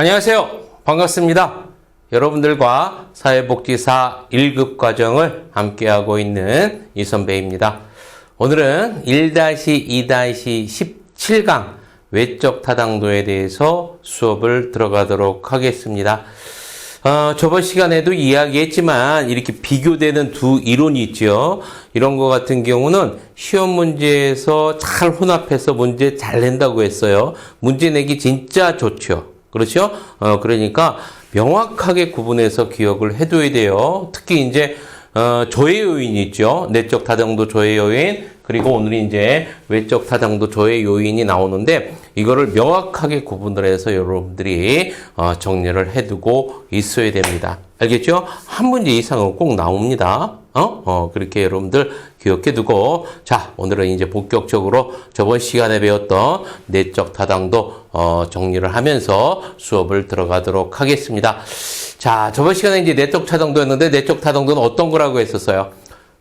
안녕하세요. 반갑습니다. 여러분들과 사회복지사 1급 과정을 함께하고 있는 이 선배입니다. 오늘은 1-2-17강 외적 타당도에 대해서 수업을 들어가도록 하겠습니다. 어, 저번 시간에도 이야기했지만 이렇게 비교되는 두 이론이 있죠. 이런 거 같은 경우는 시험 문제에서 잘 혼합해서 문제 잘 낸다고 했어요. 문제 내기 진짜 좋죠. 그렇죠? 어, 그러니까 명확하게 구분해서 기억을 해둬야 돼요. 특히 이제 어, 조회 요인이 있죠. 내적 타당도 조회 요인, 그리고 오늘 이제 외적 타당도 조회 요인이 나오는데 이거를 명확하게 구분을 해서 여러분들이 어, 정리를 해두고 있어야 됩니다. 알겠죠? 한 문제 이상은 꼭 나옵니다. 어? 어, 그렇게 여러분들 기억해 두고, 자, 오늘은 이제 본격적으로 저번 시간에 배웠던 내적 타당도, 어, 정리를 하면서 수업을 들어가도록 하겠습니다. 자, 저번 시간에 이제 내적 타당도였는데, 내적 타당도는 어떤 거라고 했었어요?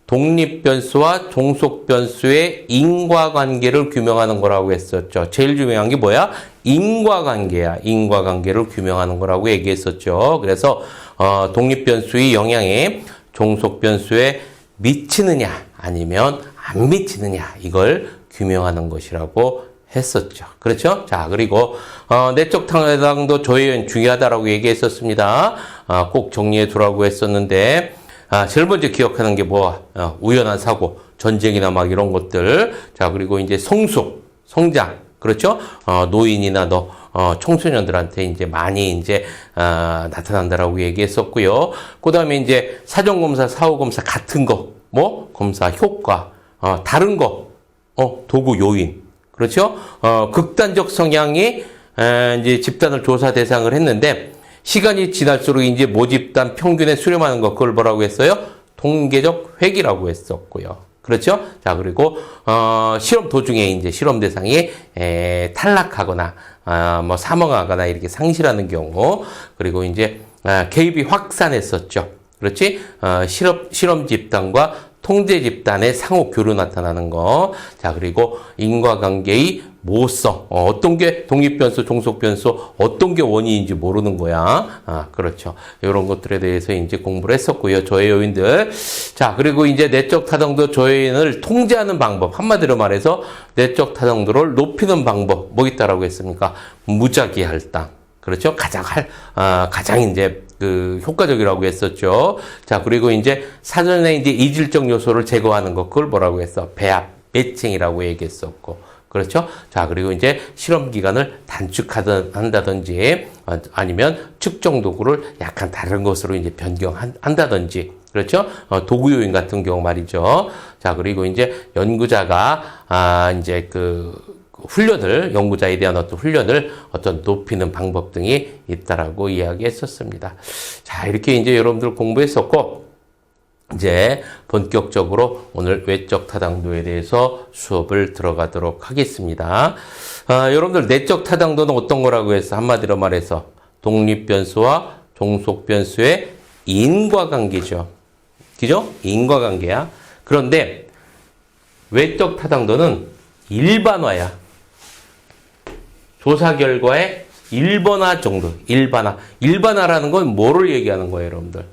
독립 변수와 종속 변수의 인과관계를 규명하는 거라고 했었죠. 제일 중요한 게 뭐야? 인과관계야. 인과관계를 규명하는 거라고 얘기했었죠. 그래서 어, 독립 변수의 영향이 종속 변수에 미치느냐 아니면 안 미치느냐 이걸 규명하는 것이라고 했었죠. 그렇죠? 자, 그리고 어, 내적 타당도 조회원 중요하다라고 얘기했었습니다. 아, 꼭 정리해 두라고 했었는데 아, 제일 먼저 기억하는 게 뭐, 어, 우연한 사고, 전쟁이나 막 이런 것들. 자, 그리고 이제 성숙, 성장. 그렇죠? 어, 노인이나 너, 어, 청소년들한테 이제 많이 이제, 어, 나타난다라고 얘기했었고요. 그 다음에 이제 사전 검사, 사후 검사 같은 거, 뭐, 검사 효과, 어, 다른 거, 어, 도구 요인. 그렇죠? 어, 극단적 성향이, 에, 이제 집단을 조사 대상을 했는데, 시간이 지날수록 이제 모집단 평균에 수렴하는 것 그걸 뭐라고 했어요? 통계적 획이라고 했었고요. 그렇죠? 자 그리고 어, 실험 도중에 이제 실험 대상이 에, 탈락하거나 아, 뭐 사망하거나 이렇게 상실하는 경우 그리고 이제 아, 개입이 확산했었죠. 그렇지? 어, 실험 실험 집단과 통제 집단의 상호 교류 나타나는 거. 자, 그리고 인과관계의 모성. 어, 떤게 독립변수, 종속변수, 어떤 게 원인인지 모르는 거야. 아, 그렇죠. 이런 것들에 대해서 이제 공부를 했었고요. 조회 요인들. 자, 그리고 이제 내적 타당도 조회인을 통제하는 방법. 한마디로 말해서 내적 타당도를 높이는 방법. 뭐 있다라고 했습니까? 무작위 할당. 그렇죠? 가장 할, 아, 가장 이제 그 효과적이라고 했었죠. 자, 그리고 이제 사전에 이제 이질적 요소를 제거하는 것, 그걸 뭐라고 했어? 배합, 매칭이라고 얘기했었고. 그렇죠? 자, 그리고 이제 실험 기간을 단축하든 한다든지 어, 아니면 측정 도구를 약간 다른 것으로 이제 변경한다든지 그렇죠? 어, 도구 요인 같은 경우 말이죠. 자, 그리고 이제 연구자가 아, 이제 그 훈련을 연구자에 대한 어떤 훈련을 어떤 높이는 방법 등이 있다라고 이야기했었습니다. 자 이렇게 이제 여러분들 공부했었고 이제 본격적으로 오늘 외적 타당도에 대해서 수업을 들어가도록 하겠습니다. 아, 여러분들 내적 타당도는 어떤 거라고 해서 한마디로 말해서 독립 변수와 종속 변수의 인과관계죠. 그죠? 인과관계야. 그런데 외적 타당도는 일반화야. 조사 결과의 일반화 정도, 일반화. 일반화라는 건 뭐를 얘기하는 거예요, 여러분들?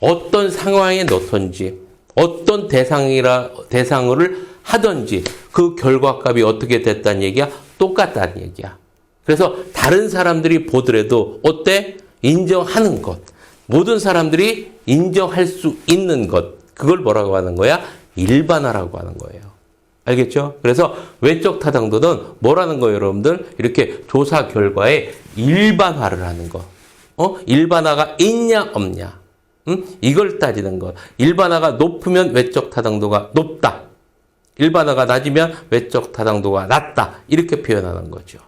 어떤 상황에 넣던지, 어떤 대상이라, 대상을 하던지, 그 결과값이 어떻게 됐다는 얘기야? 똑같다는 얘기야. 그래서 다른 사람들이 보더라도, 어때? 인정하는 것. 모든 사람들이 인정할 수 있는 것. 그걸 뭐라고 하는 거야? 일반화라고 하는 거예요. 알겠죠? 그래서 외적 타당도는 뭐라는 거예요, 여러분들? 이렇게 조사 결과에 일반화를 하는 거. 어? 일반화가 있냐, 없냐. 음? 이걸 따지는 거. 일반화가 높으면 외적 타당도가 높다. 일반화가 낮으면 외적 타당도가 낮다. 이렇게 표현하는 거죠.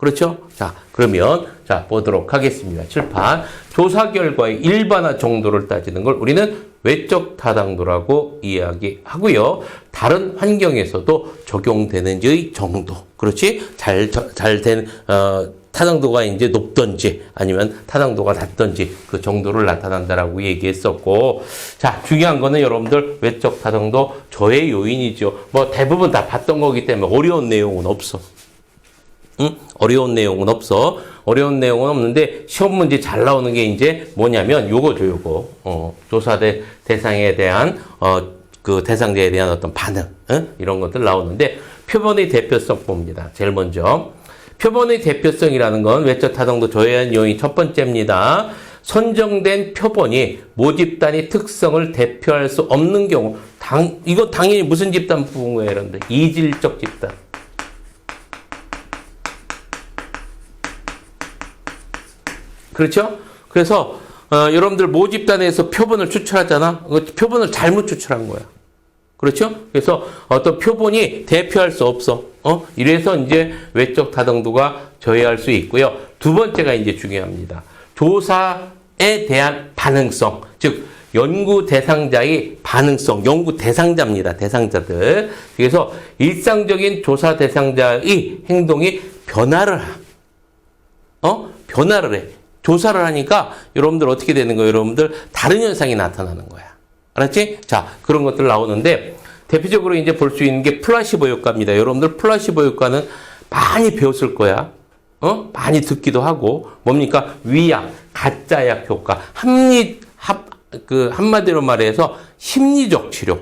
그렇죠? 자, 그러면, 자, 보도록 하겠습니다. 칠판. 조사 결과의 일반화 정도를 따지는 걸 우리는 외적 타당도라고 이야기하고요. 다른 환경에서도 적용되는지의 정도. 그렇지? 잘, 잘 된, 어, 타당도가 이제 높던지 아니면 타당도가 낮던지 그 정도를 나타난다라고 얘기했었고 자 중요한 거는 여러분들 외적 타당도 저의 요인이죠 뭐 대부분 다 봤던 거기 때문에 어려운 내용은 없어 응? 어려운 내용은 없어. 어려운 내용은 없는데 시험 문제 잘 나오는 게 이제 뭐냐면 요거죠, 요거. 어, 조사 대 대상에 대한 어, 그 대상자에 대한 어떤 반응, 응? 이런 것들 나오는데 표본의 대표성 봅니다. 제일 먼저. 표본의 대표성이라는 건 외적 타동도 조회한 요인 첫 번째입니다. 선정된 표본이 모집단의 특성을 대표할 수 없는 경우, 당, 이거 당연히 무슨 집단 부분 거예요, 여러분들? 이질적 집단. 그렇죠? 그래서 어, 여러분들 모집단에서 표본을 추출하잖아. 그 표본을 잘못 추출한 거야. 그렇죠? 그래서 어떤 표본이 대표할 수 없어. 어? 이래서 이제 외적 타당도가 저해할 수 있고요. 두 번째가 이제 중요합니다. 조사에 대한 반응성. 즉, 연구 대상자의 반응성, 연구 대상자입니다. 대상자들. 그래서 일상적인 조사 대상자의 행동이 변화를 하. 어? 변화를 해. 조사를 하니까 여러분들 어떻게 되는 거예요? 여러분들 다른 현상이 나타나는 거야. 알았지? 자, 그런 것들 나오는데 대표적으로 이제 볼 수 있는 게 플라시보 효과입니다. 여러분들 플라시보 효과는 많이 배웠을 거야. 어? 많이 듣기도 하고 뭡니까? 위약, 가짜약 효과, 합리 합, 그 한마디로 말해서 심리적 치료.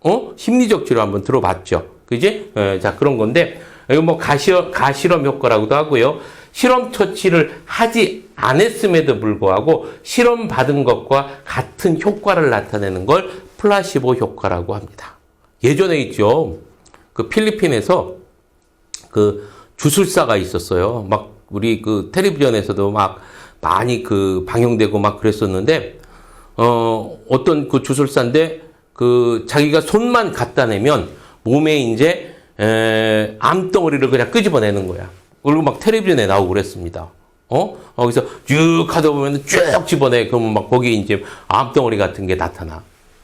어? 심리적 치료 한번 들어봤죠. 그지? 예, 자, 그런 건데 이거 뭐 가시 가실험 효과라고도 하고요. 실험 처치를 하지 않았음에도 불구하고 실험 받은 것과 같은 효과를 나타내는 걸 플라시보 효과라고 합니다. 예전에 있죠. 그 필리핀에서 그 주술사가 있었어요. 막 우리 그 텔레비전에서도 막 많이 그 방영되고 막 그랬었는데 어 어떤 그 주술사인데 그 자기가 손만 갖다 내면 몸에 이제 에, 암덩어리를 그냥 끄집어내는 거야. 그리고 막 텔레비전에 나오고 그랬습니다. 어? 어, 그래서 쭉 하다 보면 쭉 집어내. 그러면 막 거기에 이제 암덩어리 같은 게 나타나.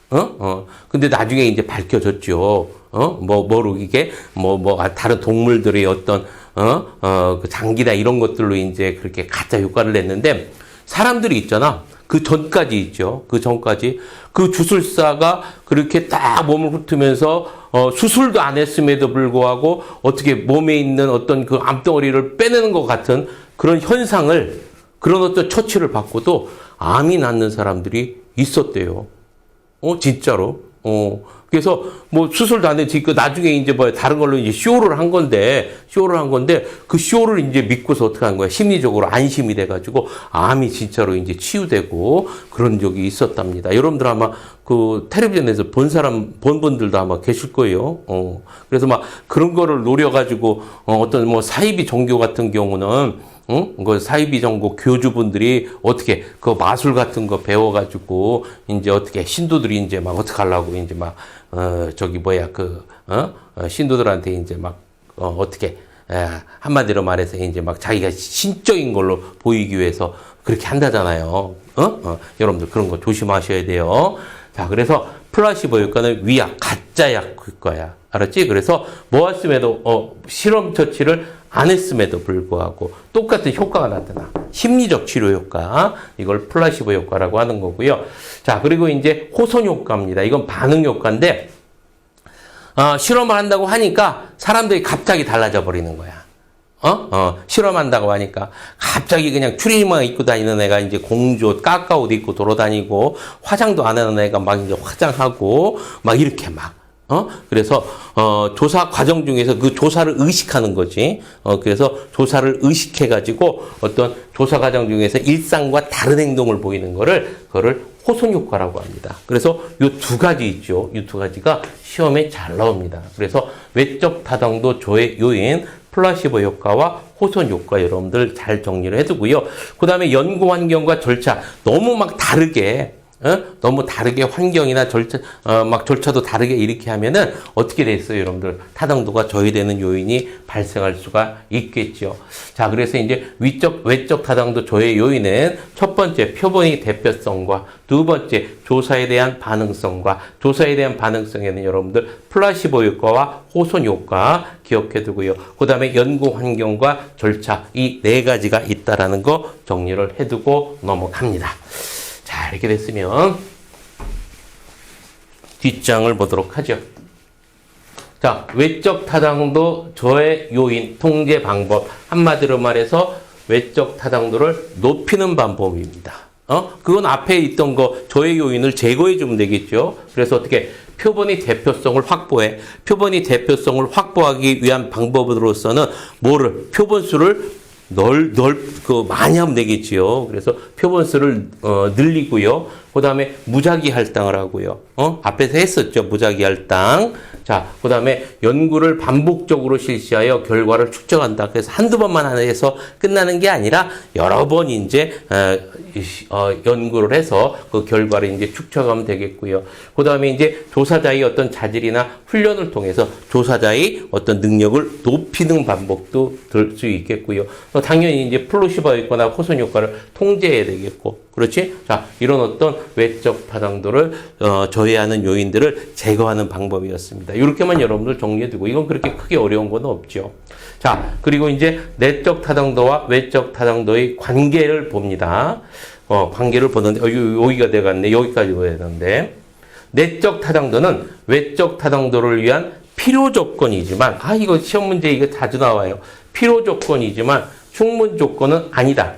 어? 어. 근데 나중에 이제 밝혀졌죠. 어? 뭐, 뭐로 이게, 뭐, 뭐, 아, 다른 동물들의 어떤, 어? 어, 그 장기다 이런 것들로 이제 그렇게 가짜 효과를 냈는데 사람들이 있잖아. 그 전까지 있죠. 그 전까지. 그 주술사가 그렇게 딱 몸을 훑으면서 어, 수술도 안 했음에도 불구하고 어떻게 몸에 있는 어떤 그 암덩어리를 빼내는 것 같은 그런 현상을 그런 어떤 처치를 받고도 암이 낫는 사람들이 있었대요. 어, 진짜로. 어, 그래서 뭐 수술도 안 했지. 그 나중에 이제 뭐 다른 걸로 이제 쇼를 한 건데, 쇼를 한 건데, 그 쇼를 이제 믿고서 어떻게 한 거야? 심리적으로 안심이 돼가지고, 암이 진짜로 이제 치유되고, 그런 적이 있었답니다. 여러분들 아마 그 텔레비전에서 본 사람, 본 분들도 아마 계실 거예요. 어, 그래서 막 그런 거를 노려 가지고, 어, 어떤 뭐 사이비 종교 같은 경우는, 응? 그 사이비 정보 교주분들이 어떻게 그 마술 같은 거 배워 가지고 이제 어떻게 신도들이 이제 막 어떻게 하려고 이제 막 어 저기 뭐야 그 어? 어 신도들한테 이제 막 어, 어떻게 에, 한마디로 말해서 이제 막 자기가 신적인 걸로 보이기 위해서 그렇게 한다잖아요. 어? 어? 여러분들 그런 거 조심하셔야 돼요. 자, 그래서 플라시보 효과는 위약, 가짜 약 효과야. 알았지? 그래서 모았음에도 어, 실험 처치를 안 했음에도 불구하고 똑같은 효과가 나타나. 심리적 치료 효과. 이걸 플라시보 효과라고 하는 거고요. 자, 그리고 이제 호선 효과입니다. 이건 반응 효과인데 어, 실험을 한다고 하니까 사람들이 갑자기 달라져 버리는 거야. 어? 어, 실험한다고 하니까 갑자기 그냥 추리닝만 입고 다니는 애가 이제 공주옷, 까까 옷 입고 돌아다니고 화장도 안 하는 애가 막 이제 화장하고 막 이렇게 막 어? 그래서, 어, 조사 과정 중에서 그 조사를 의식하는 거지. 어, 그래서 조사를 의식해가지고 어떤 조사 과정 중에서 일상과 다른 행동을 보이는 거를, 그거를 호손 효과라고 합니다. 그래서 요 두 가지 있죠. 이두 가지가 시험에 잘 나옵니다. 그래서 외적 타당도 조의 요인, 플라시보 효과와 호손 효과 여러분들 잘 정리를 해두고요. 그 다음에 연구 환경과 절차 너무 막 다르게 어? 너무 다르게 환경이나 절차, 어, 막 절차도 다르게 이렇게 하면은 어떻게 됐어요, 여러분들? 타당도가 저해되는 요인이 발생할 수가 있겠죠. 자, 그래서 이제 위적, 외적 타당도 저해 요인은 첫 번째 표본의 대표성과 두 번째 조사에 대한 반응성과 조사에 대한 반응성에는 여러분들 플라시보 효과와 호손 효과 기억해 두고요. 그 다음에 연구 환경과 절차 이 네 가지가 있다라는 거 정리를 해 두고 넘어갑니다. 자, 이렇게 됐으면 뒷장을 보도록 하죠. 자, 외적 타당도 저의 요인, 통제 방법. 한마디로 말해서 외적 타당도를 높이는 방법입니다. 어? 그건 앞에 있던 거, 저의 요인을 제거해 주면 되겠죠. 그래서 어떻게 표본의 대표성을 확보해. 표본의 대표성을 확보하기 위한 방법으로서는 뭐를, 표본수를 넓, 넓, 그, 많이 하면 되겠지요. 그래서 표본수를, 어, 늘리고요. 그 다음에 무작위 할당을 하고요. 어? 앞에서 했었죠. 무작위 할당. 자, 그 다음에 연구를 반복적으로 실시하여 결과를 축적한다. 그래서 한두 번만 해서 끝나는 게 아니라 여러 번 이제, 어, 이- 어, 연구를 해서 그 결과를 이제 축적하면 되겠고요. 그 다음에 이제 조사자의 어떤 자질이나 훈련을 통해서 조사자의 어떤 능력을 높이는 방법도 들 수 있겠고요. 또 당연히 이제 플로시바 효과나 호선 효과를 통제해야 되겠고. 그렇지? 자, 이런 어떤 외적 타당도를 어, 저해하는 요인들을 제거하는 방법이었습니다. 이렇게만 여러분들 정리해 두고 이건 그렇게 크게 어려운 건 없죠. 자, 그리고 이제 내적 타당도와 외적 타당도의 관계를 봅니다. 어, 관계를 보는데 어, 요- 여기가 돼 갔네. 여기까지 보야 되는데 내적 타당도는 외적 타당도를 위한 필요 조건이지만 아 이거 시험 문제 이거 자주 나와요. 필요 조건이지만 충분 조건은 아니다.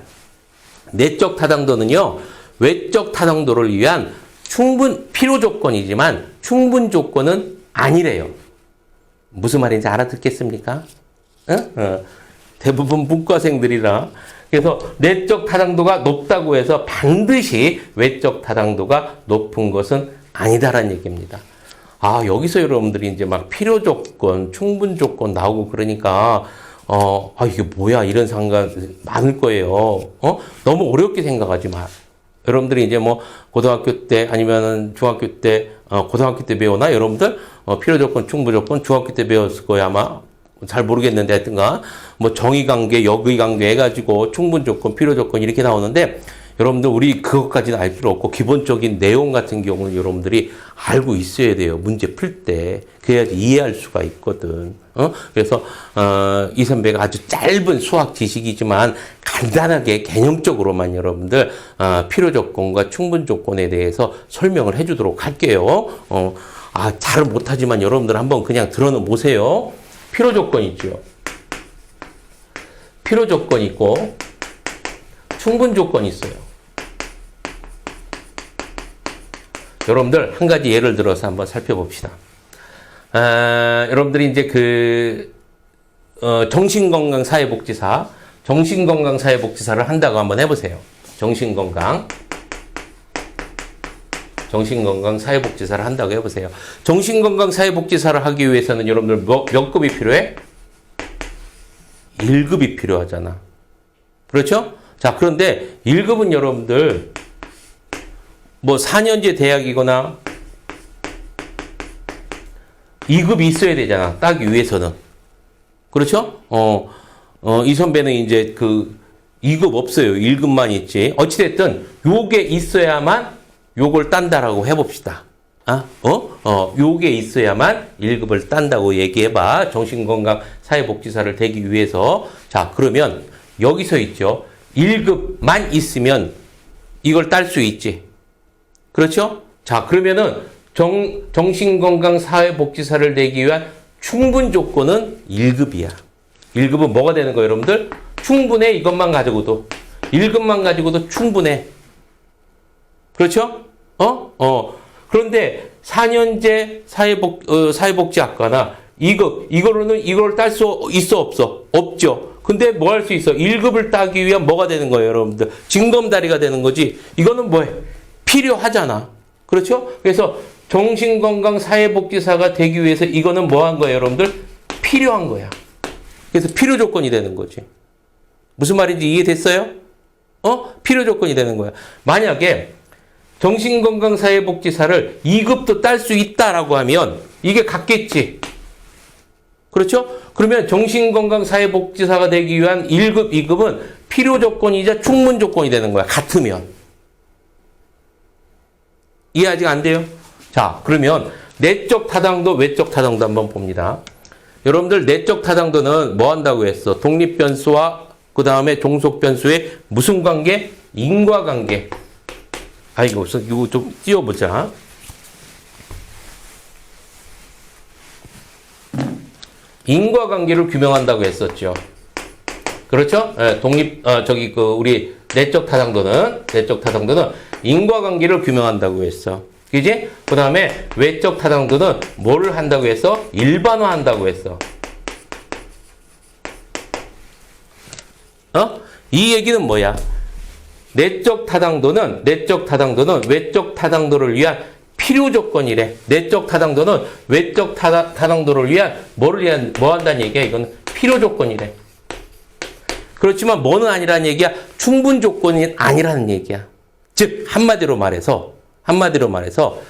내적 타당도는요, 외적 타당도를 위한 충분, 필요 조건이지만 충분 조건은 아니래요. 무슨 말인지 알아듣겠습니까? 응? 어, 대부분 문과생들이라. 그래서 내적 타당도가 높다고 해서 반드시 외적 타당도가 높은 것은 아니다라는 얘기입니다. 아, 여기서 여러분들이 이제 막 필요 조건, 충분 조건 나오고 그러니까, 어, 아, 이게 뭐야, 이런 생각 많을 거예요. 어? 너무 어렵게 생각하지 마. 여러분들이 이제 뭐, 고등학교 때 아니면은 중학교 때, 어, 고등학교 때 배우나? 여러분들? 어, 필요 조건, 충분 조건, 중학교 때 배웠을 거야, 아마. 잘 모르겠는데 하여튼가 뭐 정의 관계, 역의 관계 해가지고 충분 조건, 필요 조건 이렇게 나오는데 여러분들 우리 그것까지는 알 필요 없고 기본적인 내용 같은 경우는 여러분들이 알고 있어야 돼요. 문제 풀 때. 그래야지 이해할 수가 있거든. 어? 그래서 어, 이 선배가 아주 짧은 수학 지식이지만 간단하게 개념적으로만 여러분들 어, 필요 조건과 충분 조건에 대해서 설명을 해주도록 할게요. 어, 아, 잘 못하지만 여러분들 한번 그냥 들어는 보세요. 필요 조건 있죠. 필요 조건 있고 충분 조건 있어요. 여러분들 한 가지 예를 들어서 한번 살펴봅시다. 아, 여러분들이 이제 그 어, 정신건강 사회복지사, 정신건강 사회복지사를 한다고 한번 해보세요. 정신건강. 정신건강 사회복지사를 한다고 해보세요. 정신건강 사회복지사를 하기 위해서는 여러분들 몇, 몇 급이 필요해? 1급이 필요하잖아. 그렇죠? 자, 그런데 1급은 여러분들 뭐 4년제 대학이거나 2급이 있어야 되잖아. 따기 위해서는. 그렇죠? 어, 어, 이 선배는 이제 그 2급 없어요. 1급만 있지. 어찌됐든 요게 있어야만 요걸 딴다라고 해봅시다. 아, 어? 어, 요게 있어야만 1급을 딴다고 얘기해봐. 정신건강 사회복지사를 되기 위해서. 자, 그러면 여기서 있죠. 1급만 있으면 이걸 딸 수 있지. 그렇죠? 자, 그러면은 정, 정신건강 사회복지사를 되기 위한 충분 조건은 1급이야. 1급은 뭐가 되는 거예요, 여러분들? 충분해, 이것만 가지고도. 1급만 가지고도 충분해. 그렇죠? 어? 어. 그런데 4년제 사회복, 어, 사회복지학과나 2급, 이거로는 이걸 딸 수 있어, 없어? 없죠. 근데 뭐 할 수 있어? 1급을 따기 위한 뭐가 되는 거예요, 여러분들? 징검다리가 되는 거지. 이거는 뭐해? 필요하잖아. 그렇죠? 그래서 정신건강 사회복지사가 되기 위해서 이거는 뭐 한 거예요, 여러분들? 필요한 거야. 그래서 필요 조건이 되는 거지. 무슨 말인지 이해됐어요? 어? 필요 조건이 되는 거야. 만약에 정신건강사회복지사를 2급도 딸 수 있다라고 하면 이게 같겠지. 그렇죠? 그러면 정신건강사회복지사가 되기 위한 1급, 2급은 필요 조건이자 충분 조건이 되는 거야. 같으면. 이해 아직 안 돼요? 자, 그러면 내적 타당도, 외적 타당도 한번 봅니다. 여러분들 내적 타당도는 뭐 한다고 했어? 독립 변수와 그 다음에 종속 변수의 무슨 관계? 인과관계. 아이고, 우선 이거 좀 띄워보자. 인과관계를 규명한다고 했었죠. 그렇죠? 예, 독립 어, 저기 그 우리 내적 타당도는 내적 타당도는 인과관계를 규명한다고 했어. 그지? 그 다음에 외적 타당도는 뭐를 한다고 했어? 일반화한다고 했어. 어? 이 얘기는 뭐야? 내적 타당도는 내적 타당도는 외적 타당도를 위한 필요 조건이래. 내적 타당도는 외적 타다, 타당도를 위한 뭐를 위한 뭐 한다는 얘기야? 이건 필요 조건이래. 그렇지만 뭐는 아니라는 얘기야. 충분 조건이 아니라는 얘기야. 즉 한마디로 말해서 한마디로 말해서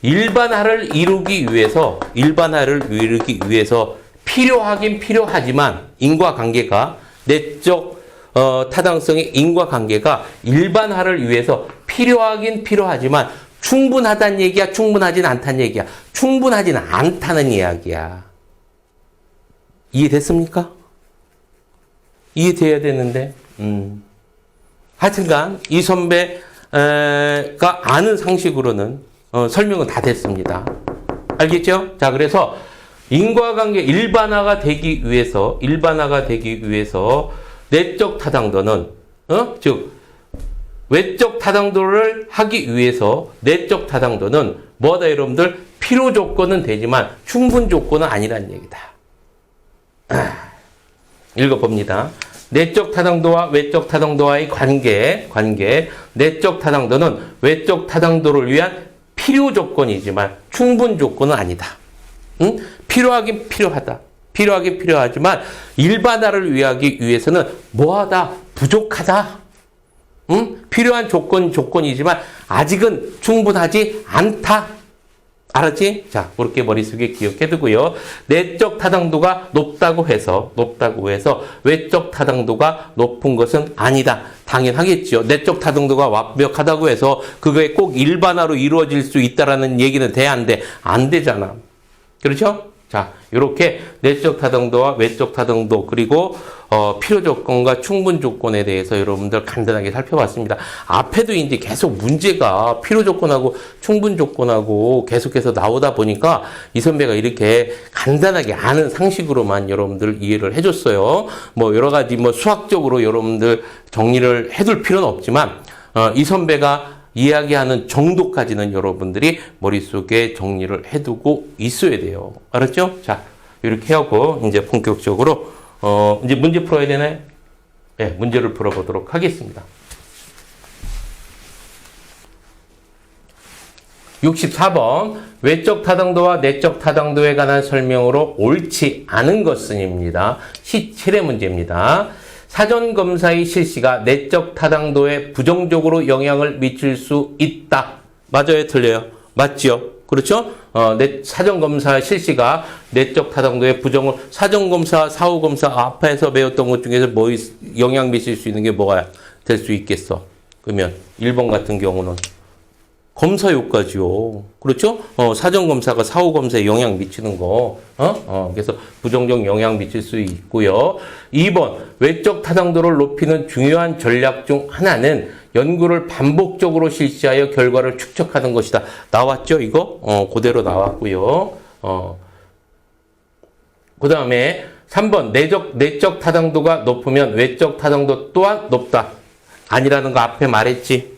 일반화를 이루기 위해서 일반화를 이루기 위해서 필요하긴 필요하지만 인과관계가 내적 어, 타당성의 인과관계가 일반화를 위해서 필요하긴 필요하지만 충분하다는 얘기야 충분하진 않다는 얘기야 충분하진 않다는 이야기야 이해됐습니까? 이해돼야 되는데 음. 하여튼간 이 선배 가 아는 상식으로는 어, 설명은 다 됐습니다. 알겠죠? 자, 그래서 인과관계 일반화가 되기 위해서 일반화가 되기 위해서 내적 타당도는 어? 즉 외적 타당도를 하기 위해서 내적 타당도는 뭐다 여러분들 필요 조건은 되지만 충분 조건은 아니라는 얘기다. 읽어봅니다. 내적 타당도와 외적 타당도와의 관계, 관계. 내적 타당도는 외적 타당도를 위한 필요 조건이지만 충분 조건은 아니다. 응? 필요하긴 필요하다. 필요하긴 필요하지만 일반화를 위하기 위해서는 뭐하다? 부족하다. 응? 필요한 조건 조건이지만 아직은 충분하지 않다. 알았지? 자, 그렇게 머릿속에 기억해 두고요. 내적 타당도가 높다고 해서, 높다고 해서 외적 타당도가 높은 것은 아니다. 당연하겠지요. 내적 타당도가 완벽하다고 해서 그거에 꼭 일반화로 이루어질 수 있다라는 얘기는 돼, 안 돼? 안 되잖아. 그렇죠? 자, 이렇게 내적 타당도와 외적 타당도 그리고 어, 필요 조건과 충분 조건에 대해서 여러분들 간단하게 살펴봤습니다. 앞에도 이제 계속 문제가 필요 조건하고 충분 조건하고 계속해서 나오다 보니까 이 선배가 이렇게 간단하게 아는 상식으로만 여러분들 이해를 해줬어요. 뭐 여러 가지 뭐 수학적으로 여러분들 정리를 해둘 필요는 없지만 어, 이 선배가 이야기하는 정도까지는 여러분들이 머릿속에 정리를 해두고 있어야 돼요. 알았죠? 자, 이렇게 하고 이제 본격적으로 어, 이제 문제 풀어야 되나요? 네, 문제를 풀어보도록 하겠습니다. 64번 외적 타당도와 내적 타당도에 관한 설명으로 옳지 않은 것은입니다. 17의 문제입니다. 사전 검사의 실시가 내적 타당도에 부정적으로 영향을 미칠 수 있다. 맞아요, 틀려요? 맞지요? 그렇죠? 어, 내 사전 검사 실시가 내적 타당도에 부정을 사전 검사, 사후 검사 앞에서 배웠던 것 중에서 뭐 있- 영향 미칠 수 있는 게 뭐가 될 수 있겠어? 그러면 1번 같은 경우는 검사 효과지요. 그렇죠? 어, 사전 검사가 사후 검사에 영향 미치는 거. 어? 어, 그래서 부정적 영향 미칠 수 있고요. 2번 외적 타당도를 높이는 중요한 전략 중 하나는 연구를 반복적으로 실시하여 결과를 축적하는 것이다. 나왔죠? 이거? 어, 그대로 나왔고요. 어. 그 다음에 3번 내적 내적 타당도가 높으면 외적 타당도 또한 높다. 아니라는 거 앞에 말했지.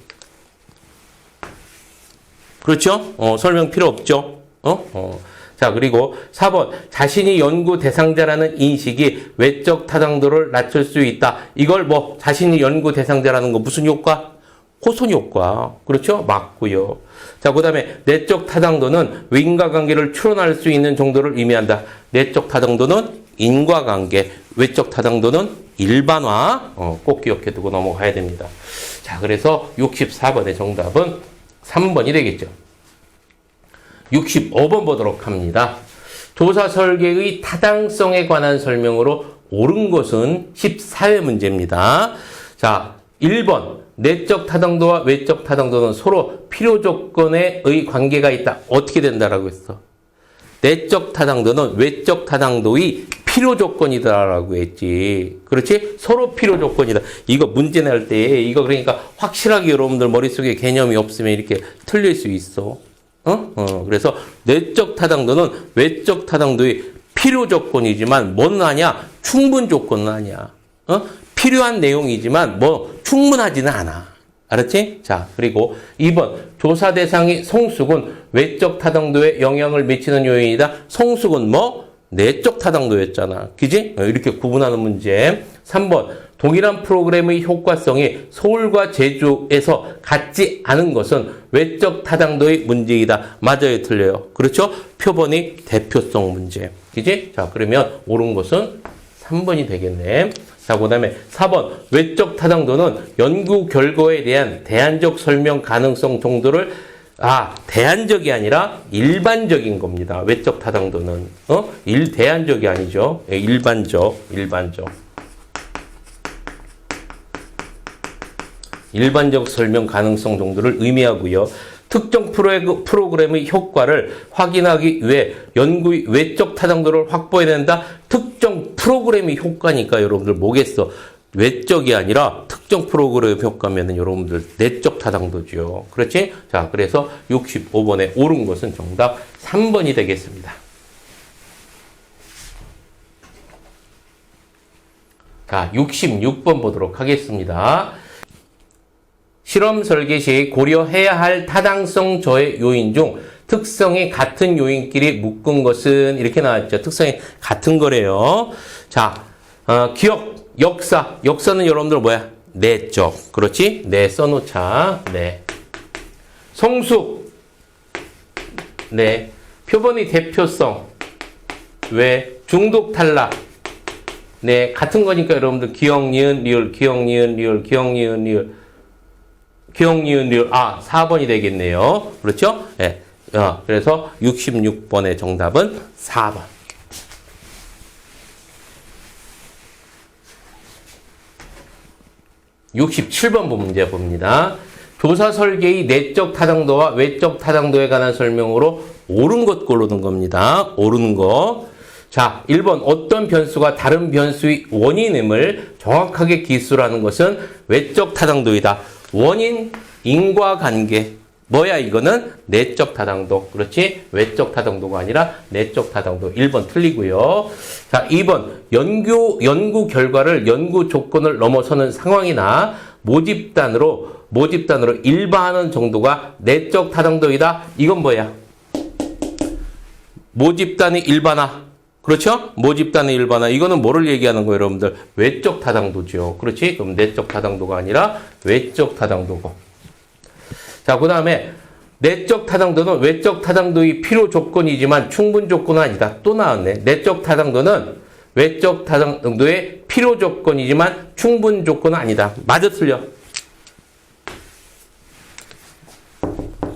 그렇죠? 어, 설명 필요 없죠? 어? 어. 자, 그리고 4번. 자신이 연구 대상자라는 인식이 외적 타당도를 낮출 수 있다. 이걸 뭐, 자신이 연구 대상자라는 거 무슨 효과? 호손 효과. 그렇죠? 맞고요. 자, 그 다음에 내적 타당도는 인과관계를 추론할 수 있는 정도를 의미한다. 내적 타당도는 인과관계, 외적 타당도는 일반화. 어, 꼭 기억해 두고 넘어가야 됩니다. 자, 그래서 64번의 정답은 3번이 되겠죠. 65번 보도록 합니다. 조사 설계의 타당성에 관한 설명으로 옳은 것은 14회 문제입니다. 자, 1번. 내적 타당도와 외적 타당도는 서로 필요 조건의 관계가 있다. 어떻게 된다라고 했어? 내적 타당도는 외적 타당도의 필요 조건이다라고 했지. 그렇지? 서로 필요 조건이다. 이거 문제 낼 때, 이거 그러니까 확실하게 여러분들 머릿속에 개념이 없으면 이렇게 틀릴 수 있어. 어? 어, 그래서 내적 타당도는 외적 타당도의 필요 조건이지만 뭐는 아니야? 충분 조건은 아니야. 어? 필요한 내용이지만 뭐 충분하지는 않아. 알았지? 자, 그리고 2번. 조사 대상이 성숙은 외적 타당도에 영향을 미치는 요인이다. 성숙은 뭐? 내적 타당도였잖아. 그지? 어, 이렇게 구분하는 문제. 3번. 동일한 프로그램의 효과성이 서울과 제주에서 같지 않은 것은 외적 타당도의 문제이다. 맞아요, 틀려요. 그렇죠? 표본이 대표성 문제. 그지? 자, 그러면 옳은 것은 3번이 되겠네. 자, 그 다음에 4번. 외적 타당도는 연구 결과에 대한 대안적 설명 가능성 정도를 아, 대안적이 아니라 일반적인 겁니다. 외적 타당도는. 어? 일, 대안적이 아니죠. 예, 일반적, 일반적. 일반적 설명 가능성 정도를 의미하고요. 특정 프로그- 프로그램의 효과를 확인하기 위해 연구의 외적 타당도를 확보해야 된다. 특정 프로그램의 효과니까 여러분들 뭐겠어? 외적이 아니라 특정 프로그램 효과면은 여러분들 내적 타당도죠. 그렇지? 자, 그래서 65번에 옳은 것은 정답 3번이 되겠습니다. 자, 66번 보도록 하겠습니다. 실험 설계 시 고려해야 할 타당성 저해 요인 중 특성이 같은 요인끼리 묶은 것은 이렇게 나왔죠. 특성이 같은 거래요. 자, 어, 기억, 역사. 역사는 여러분들 뭐야? 내적. 그렇지? 내 써놓자. 네. 성숙. 네. 표본의 대표성. 왜? 중독 탈락. 네. 같은 거니까 여러분들 기억, 니은, 리을, 기억, 니은, 리을, 기억, 니은, 리을. 기억, 니은, 리을. 아, 4번이 되겠네요. 그렇죠? 예. 어, 그래서 66번의 정답은 4번. 67번 문제 봅니다. 조사 설계의 내적 타당도와 외적 타당도에 관한 설명으로 옳은 것 고르는 겁니다. 옳은 거. 자, 1번 어떤 변수가 다른 변수의 원인임을 정확하게 기술하는 것은 외적 타당도이다. 원인, 인과관계. 뭐야 이거는 내적 타당도. 그렇지? 외적 타당도가 아니라 내적 타당도. 1번 틀리고요. 자, 2번 연구 연구 결과를 연구 조건을 넘어서는 상황이나 모집단으로 모집단으로 일반하는 정도가 내적 타당도이다. 이건 뭐야? 모집단의 일반화. 그렇죠? 모집단의 일반화. 이거는 뭐를 얘기하는 거예요, 여러분들? 외적 타당도죠. 그렇지? 그럼 내적 타당도가 아니라 외적 타당도고. 자, 그 다음에 내적 타당도는 외적 타당도의 필요 조건이지만 충분 조건은 아니다. 또 나왔네. 내적 타당도는 외적 타당도의 필요 조건이지만 충분 조건은 아니다. 맞아 틀려.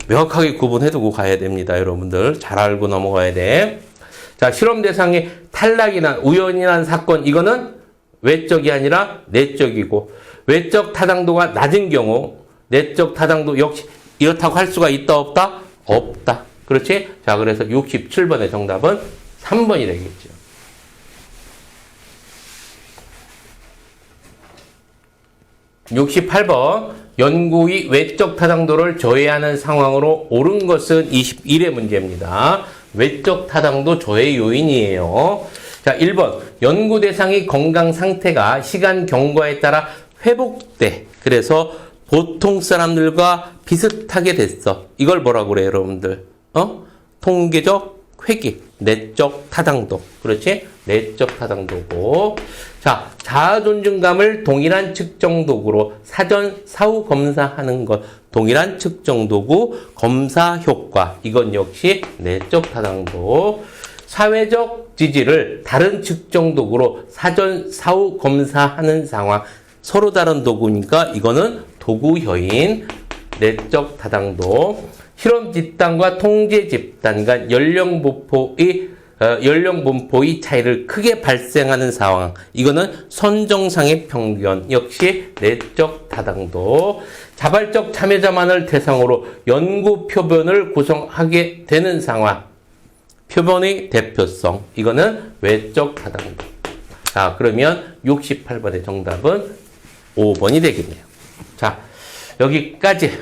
명확하게 구분해두고 가야 됩니다. 여러분들 잘 알고 넘어가야 돼. 자, 실험 대상이 탈락이나 우연히 난 사건 이거는 외적이 아니라 내적이고 외적 타당도가 낮은 경우 내적 타당도 역시 이렇다고 할 수가 있다 없다? 없다. 그렇지? 자, 그래서 67번의 정답은 3번이 되겠죠. (68번) 연구의 외적 타당도를 저해하는 상황으로 옳은 것은 21의 문제입니다. 외적 타당도 저해 요인이에요. 자, 1번. 연구 대상의 건강 상태가 시간 경과에 따라 회복돼. 그래서 보통 사람들과 비슷하게 됐어. 이걸 뭐라고 그래요, 여러분들? 어? 통계적 회귀, 내적 타당도. 그렇지? 내적 타당도고. 자, 자아 존중감을 동일한 측정 도구로 사전 사후 검사하는 것. 동일한 측정 도구, 검사 효과. 이건 역시 내적 타당도. 사회적 지지를 다른 측정 도구로 사전 사후 검사하는 상황. 서로 다른 도구니까 이거는 도구효인, 내적 타당도, 실험 집단과 통제 집단 간 연령 분포의 어, 연령 분포의 차이를 크게 발생하는 상황. 이거는 선정상의 평균 역시 내적 타당도. 자발적 참여자만을 대상으로 연구 표본을 구성하게 되는 상황. 표본의 대표성. 이거는 외적 타당도. 자, 그러면 68번의 정답은 5번이 되겠네요. 자, 여기까지,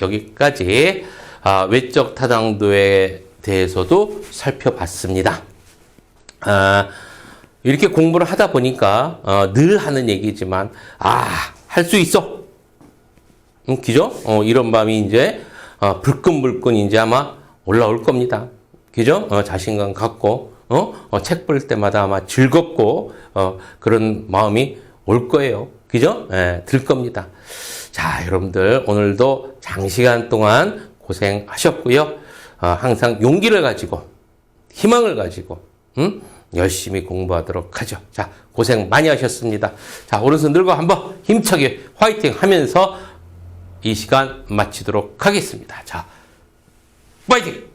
여기까지, 아, 외적 타당도에 대해서도 살펴봤습니다. 아, 이렇게 공부를 하다 보니까 어, 늘 하는 얘기지만 아, 할 수 있어. 음, 그죠? 어, 이런 마음이 이제 어, 불끈불끈 이제 아마 올라올 겁니다. 그죠? 어, 자신감 갖고 어? 어, 책 볼 때마다 아마 즐겁고 어, 그런 마음이 올 거예요. 그죠? 예, 들 겁니다. 자, 여러분들 오늘도 장시간 동안 고생하셨고요. 어, 항상 용기를 가지고 희망을 가지고 음? 열심히 공부하도록 하죠. 자, 고생 많이 하셨습니다. 자, 오른손 들고 한번 힘차게 화이팅 하면서 이 시간 마치도록 하겠습니다. 자, 화이팅!